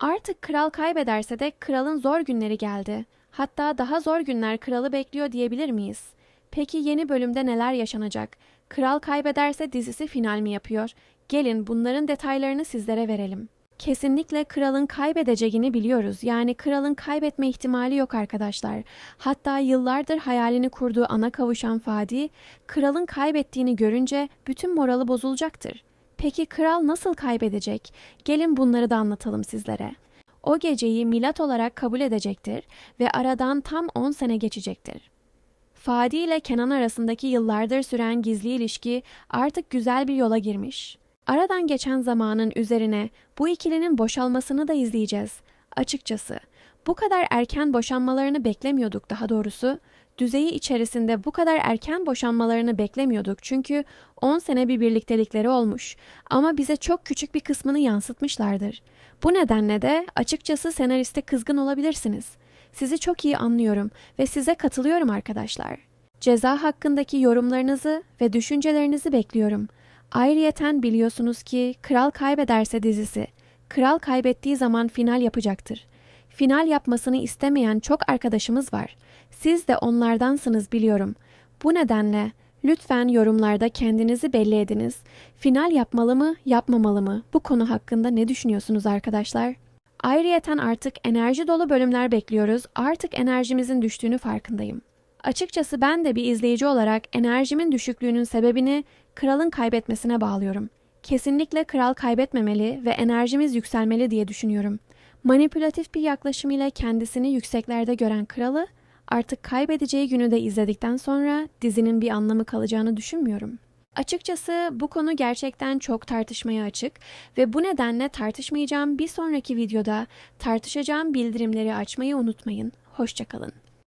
Artık kral kaybederse de kralın zor günleri geldi. Hatta daha zor günler kralı bekliyor diyebilir miyiz? Peki yeni bölümde neler yaşanacak? Kral kaybederse dizisi final mi yapıyor? Gelin bunların detaylarını sizlere verelim. Kesinlikle kralın kaybedeceğini biliyoruz. Yani kralın kaybetme ihtimali yok arkadaşlar. Hatta yıllardır hayalini kurduğu ana kavuşan Fadi, kralın kaybettiğini görünce bütün morali bozulacaktır. Peki kral nasıl kaybedecek? Gelin bunları da anlatalım sizlere. O geceyi milat olarak kabul edecektir ve aradan tam 10 sene geçecektir. Fadi ile Kenan arasındaki yıllardır süren gizli ilişki artık güzel bir yola girmiş. Aradan geçen zamanın üzerine bu ikilinin boşalmasını da izleyeceğiz. Açıkçası bu kadar erken boşanmalarını beklemiyorduk daha doğrusu. Düzeyi içerisinde bu kadar erken boşanmalarını beklemiyorduk çünkü 10 sene bir birliktelikleri olmuş ama bize çok küçük bir kısmını yansıtmışlardır. Bu nedenle de açıkçası senariste kızgın olabilirsiniz. Sizi çok iyi anlıyorum ve size katılıyorum arkadaşlar. Ceza hakkındaki yorumlarınızı ve düşüncelerinizi bekliyorum. Ayrıyeten biliyorsunuz ki Kral Kaybederse dizisi, Kral kaybettiği zaman final yapacaktır. Final yapmasını istemeyen çok arkadaşımız var. Siz de onlardansınız biliyorum. Bu nedenle lütfen yorumlarda kendinizi belli ediniz. Final yapmalı mı, yapmamalı mı? Bu konu hakkında ne düşünüyorsunuz arkadaşlar? Ayrıyeten artık enerji dolu bölümler bekliyoruz. Artık enerjimizin düştüğünü farkındayım. Açıkçası ben de bir izleyici olarak enerjimin düşüklüğünün sebebini kralın kaybetmesine bağlıyorum. Kesinlikle kral kaybetmemeli ve enerjimiz yükselmeli diye düşünüyorum. Manipülatif bir yaklaşımıyla kendisini yükseklerde gören kralı artık kaybedeceği günü de izledikten sonra dizinin bir anlamı kalacağını düşünmüyorum. Açıkçası bu konu gerçekten çok tartışmaya açık ve bu nedenle tartışmayacağım bir sonraki videoda tartışacağım bildirimleri açmayı unutmayın. Hoşçakalın.